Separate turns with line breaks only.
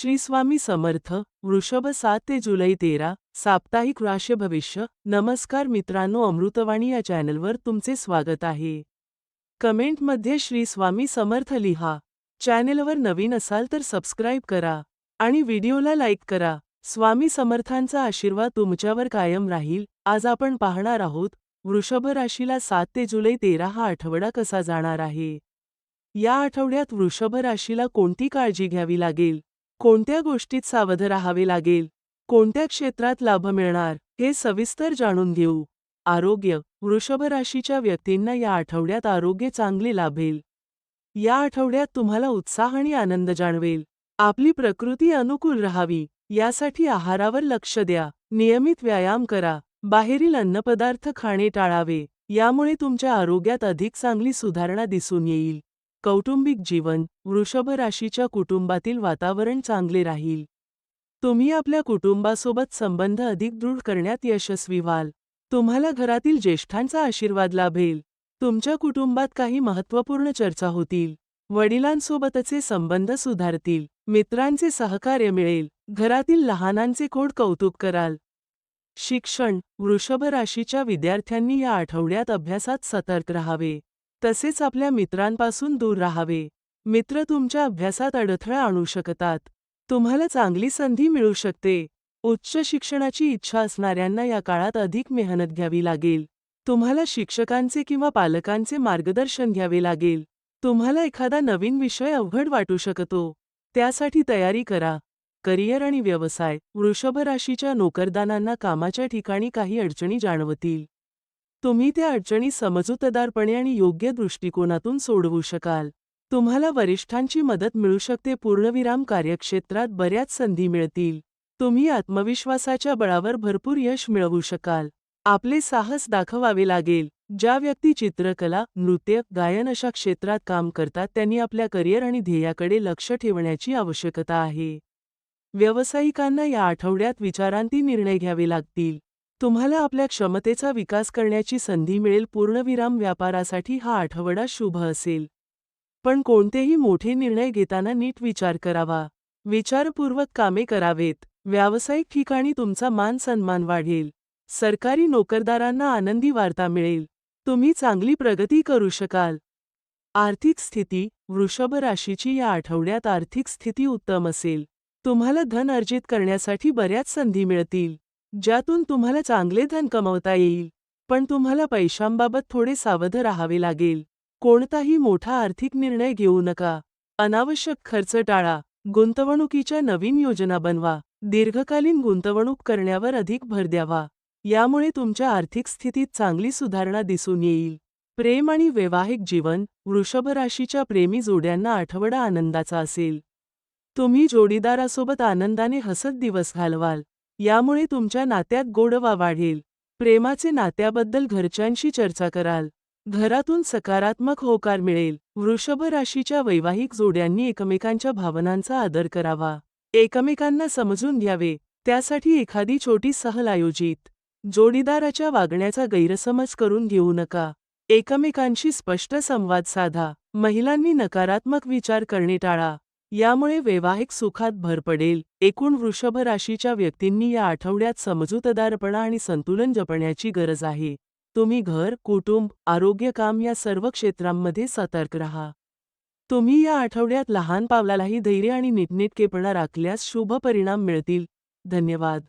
श्री स्वामी समर्थ वृषभ सात ते जुलै तेरा साप्ताहिक राश्य भविष्य नमस्कार मित्रांनो अमृतवाणी या चॅनलवर तुमचे स्वागत आहे. कमेंटमध्ये श्री स्वामी समर्थ लिहा. चॅनेलवर नवीन असाल तर सबस्क्राईब करा आणि व्हिडिओला लाईक करा. स्वामी समर्थांचा आशीर्वाद तुमच्यावर कायम राहील. आज आपण पाहणार आहोत वृषभ राशीला सात ते जुलै तेरा हा आठवडा कसा जाणार आहे? या आठवड्यात वृषभ राशीला कोणती काळजी घ्यावी लागेल? कोणत्या गोष्टीत सावध राहावे लागेल? कोणत्या क्षेत्रात लाभ मिळणार? हे सविस्तर जाणून घेऊ. आरोग्य वृषभ राशीच्या व्यक्तींना या आठवड्यात आरोग्य चांगले लाभेल. या आठवड्यात तुम्हाला उत्साह आणि आनंद जाणवेल. आपली प्रकृती अनुकूल राहावी. यासाठी आहारावर लक्ष द्या. नियमित व्यायाम करा. बाहेरील अन्नपदार्थ खाणे टाळावे. यामुळे तुमच्या आरोग्यात अधिक चांगली सुधारणा दिसून येईल. कौटुंबिक जीवन वृषभ राशीच्या कुटुंबातील वातावरण चांगले राहील. तुम्ही आपल्या कुटुंबासोबत संबंध अधिक दृढ करण्यात यशस्वी व्हाल. तुम्हाला घरातील ज्येष्ठांचा आशीर्वाद लाभेल. तुमच्या कुटुंबात काही महत्त्वपूर्ण चर्चा होतील. वडिलांसोबतचे संबंध सुधारतील. मित्रांचे सहकार्य मिळेल. घरातील लहानांचे खोड कौतुक कराल. शिक्षण वृषभ राशीच्या विद्यार्थ्यांनी या आठवड्यात अभ्यासात सतर्क राहावे. तसेच आपल्या मित्रांपासून दूर राहावे. मित्र तुमच्या अभ्यासात अडथळा आणू शकतात. तुम्हाला चांगली संधी मिळू शकते. उच्च शिक्षणाची इच्छा असणाऱ्यांना या काळात अधिक मेहनत घ्यावी लागेल. तुम्हाला शिक्षकांचे किंवा पालकांचे मार्गदर्शन घ्यावे लागेल. तुम्हाला एखादा नवीन विषय अवघड वाटू शकतो. त्यासाठी तयारी करा. करिअर आणि व्यवसाय वृषभ राशीच्या नोकरदानांना कामाच्या ठिकाणी काही अडचणी जाणवतील. तुम्ही त्या अडचणी समजूतदारपणे आणि योग्य दृष्टिकोनातून सोडवू शकाल. तुम्हाला वरिष्ठांची मदत मिळू शकते. पूर्णविराम कार्यक्षेत्रात बऱ्याच संधी मिळतील. तुम्ही आत्मविश्वासाच्या बळावर भरपूर यश मिळवू शकाल. आपले साहस दाखवावे लागेल. ज्या व्यक्ती चित्रकला नृत्य गायन अशा क्षेत्रात काम करतात त्यांनी आपल्या करिअर आणि ध्येयाकडे लक्ष ठेवण्याची आवश्यकता आहे. व्यावसायिकांना या आठवड्यात विचारांती निर्णय घ्यावे लागतील. तुम्हाला आपल्या क्षमतेचा विकास करण्याची संधी मिळेल. पूर्णविराम व्यापारासाठी हा आठवडा शुभ असेल. पण कोणतेही मोठे निर्णय घेताना नीट विचार करावा. विचारपूर्वक कामे करावेत. व्यावसायिक ठिकाणी तुमचा मान सन्मान वाढेल. सरकारी नोकरदारांना आनंदी वार्ता मिळेल. तुम्ही चांगली प्रगती करू शकाल. आर्थिक स्थिती वृषभ राशीची या आठवड्यात आर्थिक स्थिती उत्तम असेल. तुम्हाला धन अर्जित करण्यासाठी बऱ्याच संधी मिळतील. ज्यातून तुम्हाला चांगले धन कमवता येईल पण तुम्हाला पैशांबाबत थोडे सावध राहावे लागेल. कोणताही मोठा आर्थिक निर्णय घेऊ नका. अनावश्यक खर्च टाळा. गुंतवणुकीच्या नवीन योजना बनवा. दीर्घकालीन गुंतवणूक करण्यावर अधिक भर द्यावा. यामुळे तुमच्या आर्थिक स्थितीत चांगली सुधारणा दिसून येईल. प्रेम आणि वैवाहिक जीवन वृषभ राशीच्या प्रेमी जोड्यांना आठवडा आनंदाचा असेल. तुम्ही जोडीदारासोबत आनंदाने हसत दिवस घालवाल. यामुळे तुमच्या नात्यात गोडवा वाढेल. प्रेमाचे नात्याबद्दल घरच्यांशी चर्चा कराल. घरातून सकारात्मक होकार मिळेल. वृषभ राशीच्या वैवाहिक जोड्यांनी एकमेकांच्या भावनांचा आदर करावा. एकमेकांना समजून घ्यावे. त्यासाठी एखादी छोटी सहल आयोजित. जोडीदाराच्या वागण्याचा गैरसमज करून घेऊ नका. एकमेकांशी स्पष्ट संवाद साधा. महिलांनी नकारात्मक विचार करणे टाळा. यामुळे वैवाहिक सुखात भर पडेल. एकूण वृषभ राशीच्या व्यक्तींनी या आठवड्यात समजूतदारपणा आणि संतुलन जपण्याची गरज आहे. तुम्ही घर कुटुंब आरोग्य काम या सर्व क्षेत्रांमध्ये सतर्क राहा. तुम्ही या आठवड्यात लहान पावलालाही धैर्य आणि नीटनेटकेपणा राखल्यास शुभ परिणाम मिळतील. धन्यवाद.